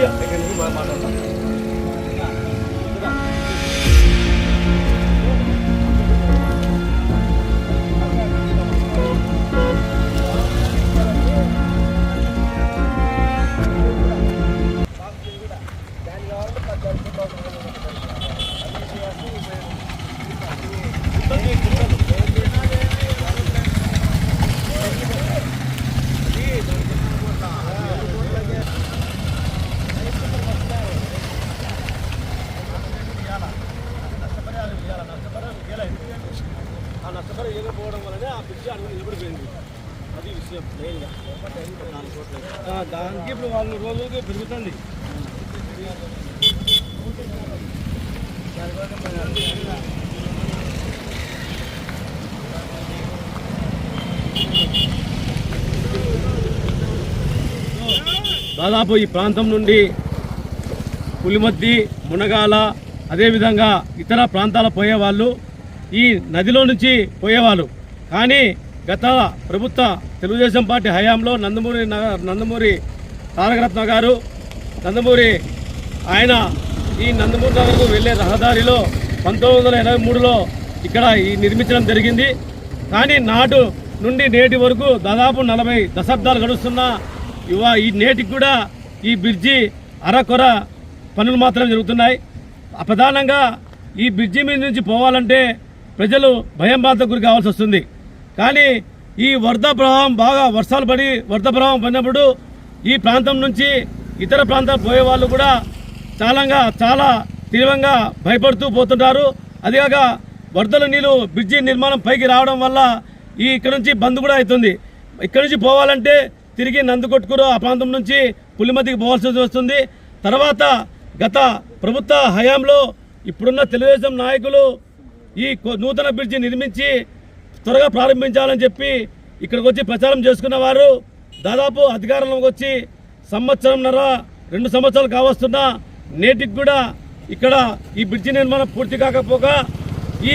మంచిగా ఇక్కడ నుంచి మా- మాట్లాడతాం దానికి ఇప్పుడు వాళ్ళు రోజులకి పెరుగుతుంది. దాదాపు ఈ ప్రాంతం నుండి పులిమద్ది మునగాల అదేవిధంగా ఇతర ప్రాంతాల పోయేవాళ్ళు ఈ నదిలో నుంచి పోయేవాళ్ళు. కానీ గత ప్రభుత్వ తెలుగుదేశం పార్టీ హయాంలో నందమూరి నందమూరి తారకరత్న గారు నందమూరి ఆయన ఈ నందమూరి నగర్కు వెళ్ళే రహదారిలో పంతొమ్మిది వందల ఎనభై మూడులో ఇక్కడ ఈ నిర్మించడం జరిగింది. కానీ నాటు నుండి నేటి వరకు దాదాపు నలభై దశాబ్దాలు గడుస్తున్న ఇవా ఈ నేటికి కూడా ఈ బ్రిడ్జి అరకొర పనులు మాత్రం జరుగుతున్నాయి. ప్రధానంగా ఈ బ్రిడ్జి మీద నుంచి పోవాలంటే ప్రజలు భయం బాధకు గురి కావాల్సి వస్తుంది. కానీ ఈ వరద ప్రవాహం బాగా వర్షాలు పడి వరద ప్రవాహం పడినప్పుడు ఈ ప్రాంతం నుంచి ఇతర ప్రాంతాలు పోయే వాళ్ళు కూడా చాలాగా చాలా తీవ్రంగా భయపడుతూ పోతుంటారు. అదిగాక వరదల నీళ్ళు బ్రిడ్జి నిర్మాణం పైకి రావడం వల్ల ఈ ఇక్కడ నుంచి బంద్ కూడా అవుతుంది. ఇక్కడ నుంచి పోవాలంటే తిరిగి నందుకొట్టుకురు ఆ ప్రాంతం నుంచి పులిమతికి పోవాల్సి వస్తుంది. తర్వాత గత ప్రభుత్వ హయాంలో ఇప్పుడున్న తెలుగుదేశం నాయకులు ఈ నూతన బ్రిడ్జి నిర్మించి త్వరగా ప్రారంభించాలని చెప్పి ఇక్కడికి వచ్చి ప్రచారం చేసుకున్న వారు దాదాపు అధికారంలోకి వచ్చి సంవత్సరంన్నర రెండు సంవత్సరాలు కావస్తున్నా నేటికి కూడా ఇక్కడ ఈ బ్రిడ్జి నిర్మాణం పూర్తి కాకపోగా ఈ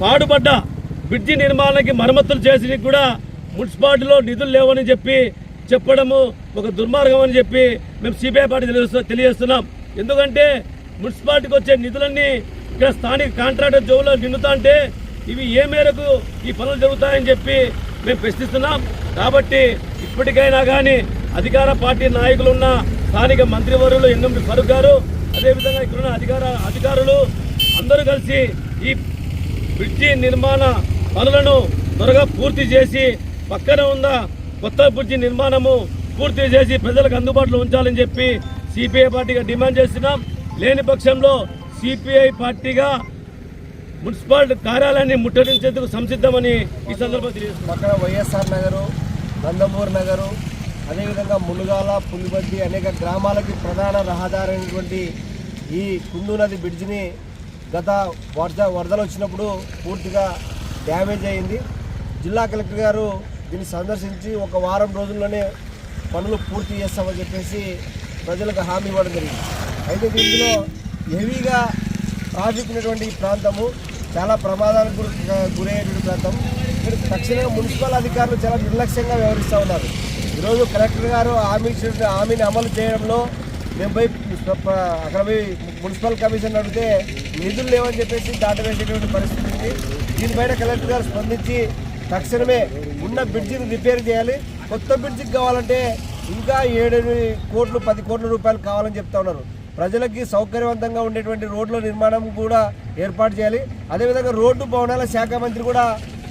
పాడుపడ్డ బ్రిడ్జి నిర్మాణానికి మరమ్మతులు చేసి కూడా మున్సిపాలిటీలో నిధులు లేవని చెప్పి చెప్పడము ఒక దుర్మార్గం అని చెప్పి మేము సిబిఐ పార్టీ తెలియజేస్తున్నాం. ఎందుకంటే మున్సిపాలిటీకి వచ్చే నిధులన్నీ ఇక్కడ స్థానిక కాంట్రాక్టర్ జోబులో నిండుతా అంటే ఇవి ఏ మేరకు ఈ పనులు జరుగుతాయని చెప్పి మేము ప్రశ్నిస్తున్నాం. కాబట్టి ఇప్పటికైనా కానీ అధికార పార్టీ నాయకులున్న స్థానిక మంత్రివర్యులు ఎన్ఎండి ఫరూక్ గారు అదేవిధంగా ఇక్కడున్న అధికార అధికారులు అందరూ కలిసి ఈ బ్రిడ్జి నిర్మాణ పనులను త్వరగా పూర్తి చేసి పక్కన ఉన్న కొత్త బ్రిడ్జి నిర్మాణము పూర్తి చేసి ప్రజలకు అందుబాటులో ఉంచాలని చెప్పి సిపిఐ పార్టీగా డిమాండ్ చేస్తున్నాం. లేని పక్షంలో సిపిఐ పార్టీగా మున్సిపాలిటీ కార్యాలయాన్ని ముట్టడించేందుకు సంసిద్ధమని ఈ సందర్భంగా తెలియజేస్తున్నాం. పక్కన వైఎస్ఆర్ నగరు నందమూరు నగరు అదేవిధంగా మునుగాల పులిబద్ది అనేక గ్రామాలకి ప్రధాన రహదారి అయినటువంటి ఈ కుందు నది బ్రిడ్జిని గత వరద వరదలు వచ్చినప్పుడు పూర్తిగా డ్యామేజ్ అయింది. జిల్లా కలెక్టర్ గారు దీన్ని సందర్శించి ఒక వారం రోజుల్లోనే పనులు పూర్తి చేస్తామని చెప్పేసి ప్రజలకు హామీ ఇవ్వడం జరిగింది. అయితే దీనిలో హెవీగా ట్రాఫిక్ ఉన్నటువంటి ఈ ప్రాంతము చాలా ప్రమాదాలకు గురి- గురయ్యేటువంటి ప్రాంతం. ఇక్కడ తక్షణంగా మున్సిపల్ అధికారులు చాలా నిర్లక్ష్యంగా వ్యవహరిస్తూ ఉన్నారు. ఈరోజు కలెక్టర్ గారు హామీ ఇచ్చిన హామీని అమలు చేయడంలో మేము పోయి అక్కడ పోయి మున్సిపల్ కమిషన్ అడిగితే నిధులు లేవని చెప్పేసి దాటవేసేటువంటి పరిస్థితి ఉంది. దీనిపైన కలెక్టర్ గారు స్పందించి తక్షణమే ఉన్న బ్రిడ్జిని రిపేర్ చేయాలి. కొత్త బ్రిడ్జికి కావాలంటే ఇంకా ఏడు కోట్లు పది కోట్ల రూపాయలు కావాలని చెప్తా ఉన్నారు. ప్రజలకి సౌకర్యవంతంగా ఉండేటువంటి రోడ్ల నిర్మాణం కూడా ఏర్పాటు చేయాలి. అదేవిధంగా రోడ్డు భవనాల శాఖ మంత్రి కూడా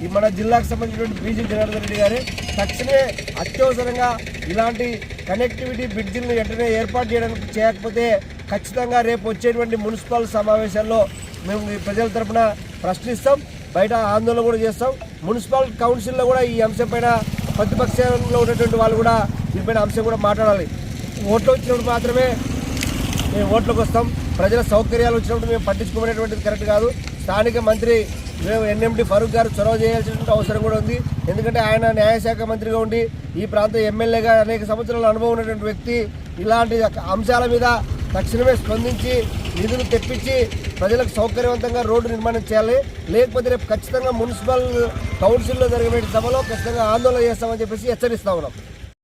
ఈ మన జిల్లాకు సంబంధించినటువంటి బీజీ జనార్దన్ రెడ్డి గారు. తక్షణమే అత్యవసరంగా ఇలాంటి కనెక్టివిటీ బ్రిడ్జిలను వెంటనే ఏర్పాటు చేయడానికి చేయకపోతే ఖచ్చితంగా రేపు వచ్చేటువంటి మున్సిపల్ సమావేశాల్లో మేము ప్రజల తరపున ప్రశ్నిస్తాం. బయట ఆందోళన కూడా చేస్తాం. మున్సిపల్ కౌన్సిల్లో కూడా ఈ అంశం పైన ప్రతిపక్షంలో ఉన్నటువంటి వాళ్ళు కూడా దీనిపైన అంశం కూడా మాట్లాడాలి. ఓట్లు వచ్చినప్పుడు మాత్రమే మేము ఓట్లకు వస్తాం. ప్రజల సౌకర్యాలు వచ్చినప్పుడు మేము పట్టించుకునేటువంటిది కరెక్ట్ కాదు. స్థానిక మంత్రి మేము ఎన్ఎండి ఫరూక్ గారు చొరవ చేయాల్సినటువంటి అవసరం కూడా ఉంది. ఎందుకంటే ఆయన న్యాయశాఖ మంత్రిగా ఉండి ఈ ప్రాంత ఎమ్మెల్యేగా అనేక సంవత్సరాల అనుభవం ఉన్నటువంటి వ్యక్తి. ఇలాంటి అంశాల మీద తక్షణమే స్పందించి నిధులు తెప్పించి ప్రజలకు సౌకర్యవంతంగా రోడ్డు నిర్మాణం చేయాలి. లేకపోతే రేపు ఖచ్చితంగా మున్సిపల్ కౌన్సిల్లో జరిగే సభలో ఖచ్చితంగా ఆందోళన చేస్తామని చెప్పేసి హెచ్చరిస్తా ఉన్నాం.